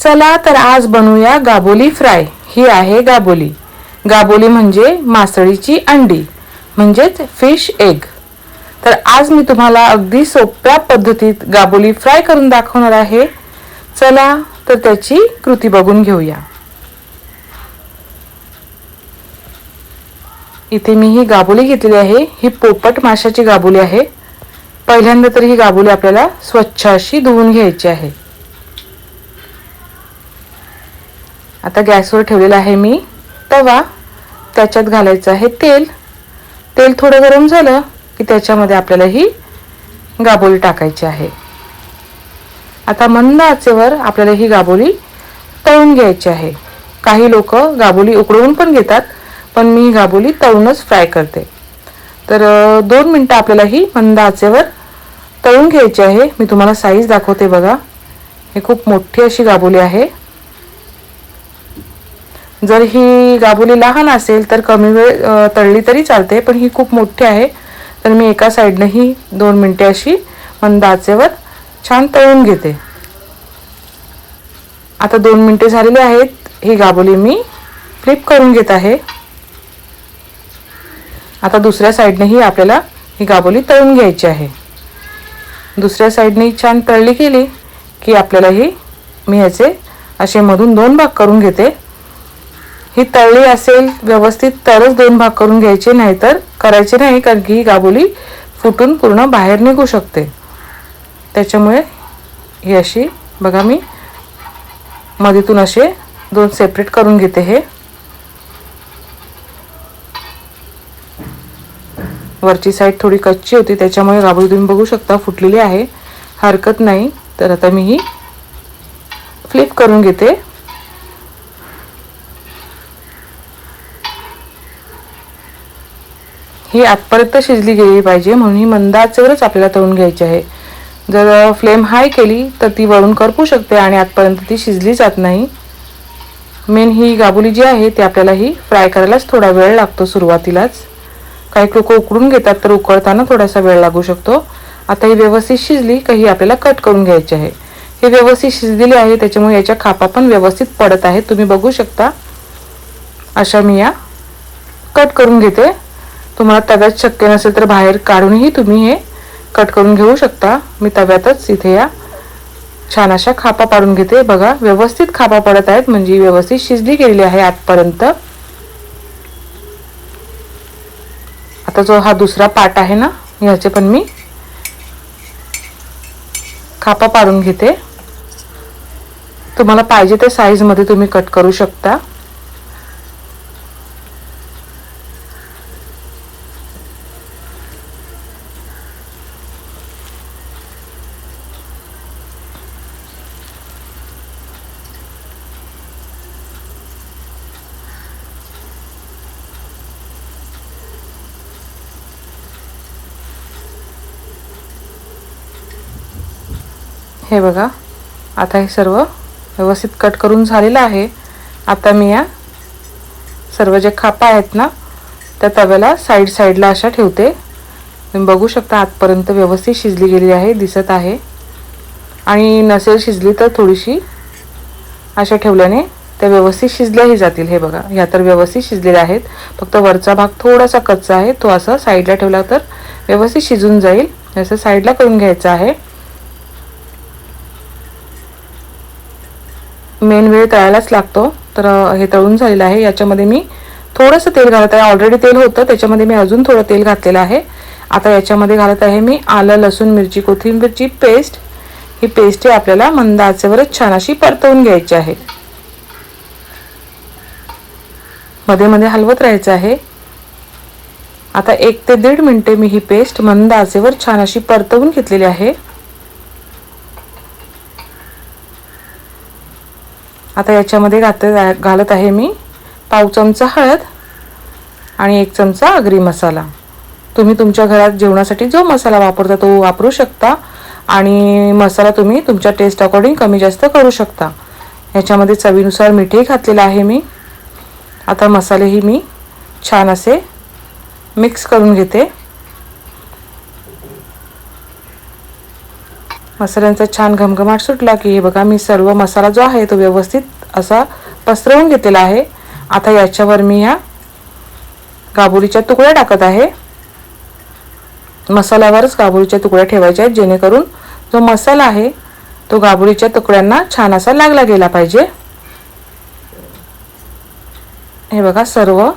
चला तर आज बनवूया गाबोली फ्राय. ही आहे गाबोली. गाबोली म्हणजे मासळीची अंडी म्हणजेच फिश एग. तर आज मी तुम्हाला अगदी सोप्या पद्धतीत गाबोली फ्राय करून दाखवणार आहे. चला तर त्याची कृती बघून घेऊया. इथे मी ही गाबोली घेतलेली आहे. ही पोपट माशाची गाबोली आहे. पहिल्यांदा तर ही गाबोली आपल्याला स्वच्छ अशी धुवून घ्यायची आहे. आता गॅसवर ठेवलेला आहे मी. तवा त्याच्यात घालायचं आहे तेल. तेल थोडं गरम झालं की त्याच्यामध्ये आपल्याला ही गाबोली टाकायची आहे. आता मंद आचेवर आपल्याला ही गाबोली तळून घ्यायची आहे. काही लोक गाबोली उकडवून पण घेतात पण मी गाबोली तळूनच फ्राय करते. तर दोन मिनटं आपल्याला ही मंद आचेवर तळून घ्यायची आहे. मी तुम्हाला साईज दाखवते बघा. हे खूप मोठी अशी गाबोली आहे. जर ही गाबोली लहान असेल तर कमी वेळ तळली तरी चालते पण ही खूप मोठी आहे. तर मी एका साईडनं ही दोन मिनटे अशी मंद आचेवर छान तळून घेते. आता दोन मिनटे झालेली आहेत. ही गाबोली मी फ्लिप करून घेत आहे. आता दुसऱ्या साईडनेही आपल्याला ही गाबोली तळून घ्यायची आहे. दुसऱ्या साईडने छान तळली गेली की आपल्याला ही मी याचे असे मधून दोन भाग करून घेते. ही तळली असेल व्यवस्थित तरच दोन भाग करून घ्यायचे नाही तर करायचे नाही कारण की ही गाबोली फुटून पूर्ण बाहेर निघू शकते. त्याच्यामुळे ही अशी बघा मी मधीतून असे दोन सेपरेट करून घेते हे. वरची साईड थोडी कच्ची होती त्याच्यामुळे गाबोली तुम्ही बघू शकता फुटलेली आहे. हरकत नाही. तर आता मी ही फ्लिप करून घेते. ही आतपर्यंत शिजली गेली पाहिजे म्हणून ही मंद आचेवरच आपल्याला तळून घ्यायची आहे. जर फ्लेम हाय केली तर ती वळून करपू शकते आणि आतपर्यंत ती शिजली जात नाही. मेन ही गाबुली जी आहे ती आपल्याला ही फ्राय करायलाच थोडा वेळ लागतो सुरुवातीलाच. काही लोक उकडून घेतात तर उकळताना थोडासा वेळ लागू शकतो. आता ही व्यवस्थित शिजली का ही आपल्याला कट करून घ्यायची आहे. हे व्यवस्थित शिजलेली आहे त्याच्यामुळे याच्या खापा पण व्यवस्थित पडत आहेत. तुम्ही बघू शकता. अशा मी या कट करून घेते. तुम्हाला तव्यात शक्य नसेल तर बाहेर काढूनही तुम्ही हे कट करून घेऊ शकता. मी तव्यातच इथे या छान अशा खापा पाडून घेते. बघा व्यवस्थित खापा पडत आहेत. म्हणजे व्यवस्थित शिजली गेलेली आहे आतपर्यंत. आता जो हा दुसरा पाट आहे ना ह्याचे पण मी खापा पाडून घेते. तुम्हाला पाहिजे त्या साईजमध्ये तुम्ही कट करू शकता. हे बघा. आता हे सर्व व्यवस्थित कट करून झालेलं आहे. आता मी या सर्व जे खापा आहेत ना त्या तव्याला साईड साईडला अशा ठेवते. तुम्ही बघू शकता आतपर्यंत व्यवस्थित शिजली गेली आहे दिसत आहे. आणि नसेल शिजली तर थोडीशी अशा ठेवल्याने त्या व्यवस्थित शिजल्याही जातील. हे बघा ह्या तर व्यवस्थित शिजलेल्या आहेत. फक्त वरचा भाग थोडासा कच्चा आहे. तो असा साईडला ठेवला तर व्यवस्थित शिजून जाईल. असं साईडला करून घ्यायचं आहे. मेन वेळ तळायलाच लागतो. तर हे तळून झालेलं आहे. याच्यामध्ये मी थोडंसं तेल घालत आहे. ऑलरेडी तेल होतं. त्याच्यामध्ये मी अजून थोडं तेल घातलेलं आहे. आता याच्यामध्ये घालत आहे मी आलं लसूण मिरची कोथिंबीरची पेस्ट. ही पेस्ट आपल्याला मंद आचेवरच छान अशी परतवून घ्यायची आहे. मध्ये मध्ये हलवत राहायचं आहे. आता एक ते दीड मिनटे मी ही पेस्ट मंद आचेवर छान अशी परतवून घेतलेली आहे. आता याच्यामध्ये घात घालत आहे मी पाव चमचा हळद आणि एक चमचा आगरी मसाला. तुम्ही तुमच्या घरात जेवणासाठी जो मसाला वापरता तो वापरू शकता आणि मसाला तुम्ही तुमच्या टेस्ट अकॉर्डिंग कमी जास्त करू शकता. ह्याच्यामध्ये चवीनुसार मीठही घातलेलं आहे मी. आता मसालेही मी छान असे मिक्स करून घेते. मसाल्यांचा छान घमघमाट सुटला की हे बघा मी सर्व मसाला जो आहे तो व्यवस्थित असा पसरवून घेतलेला आहे. आता याच्यावर मी ह्या काबुलीच्या तुकड्या टाकत आहे. मसाल्यावरच काबुलीच्या तुकड्या ठेवायच्या आहेत जेणेकरून जो मसाला आहे तो गाबुरीच्या तुकड्यांना छान असा लागला गेला पाहिजे. हे बघा सर्व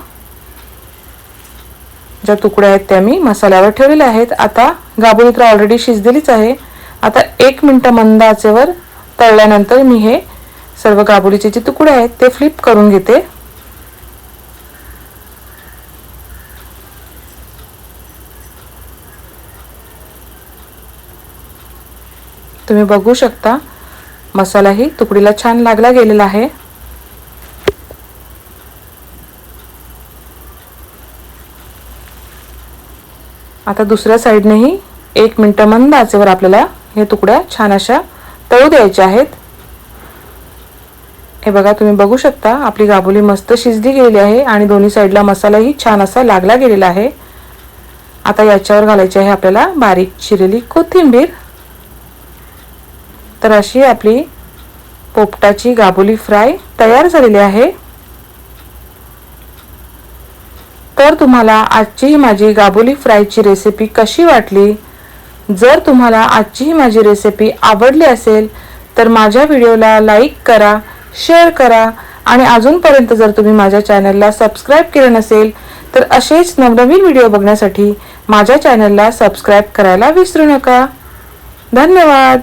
ज्या तुकड्या आहेत त्या मी मसाल्यावर ठेवलेल्या आहेत. आता गाबुली तर ऑलरेडी शिजलेलीच आहे. आता एक मिनटं मंद आचेवर तळल्यानंतर मी हे सर्व गाबुलीचे जे तुकडे आहेत ते फ्लिप करून घेते. तुम्ही बघू शकता मसालाही तुकडीला छान लागला गेलेला आहे. आता दुसऱ्या साईडनेही एक मिनटं मंद आचेवर आपल्याला हे तुकड्या छान अशा तळू द्यायच्या आहेत. हे बघा तुम्ही बघू शकता आपली गाबोली मस्त शिजली गेलेली आहे आणि दोन्ही साईडला मसालाही छान असा लागला गेलेला आहे. आता याच्यावर घालायची आहे आपल्याला बारीक चिरलेली कोथिंबीर. तर अशी आपली पोपटाची गाबोली फ्राय तयार झालेली आहे. तर तुम्हाला आजची माझी गाबोली फ्रायची रेसिपी कशी वाटली? जर तुम्हाला आजची ही माझी रेसिपी आवडली असेल तर माझ्या व्हिडिओला लाईक करा शेअर करा आणि अजूनपर्यंत जर तुम्ही माझ्या चॅनलला सबस्क्राईब केलं नसेल तर असेच नवनवीन व्हिडिओ बघण्यासाठी माझ्या चॅनलला सबस्क्राईब करायला विसरू नका. धन्यवाद!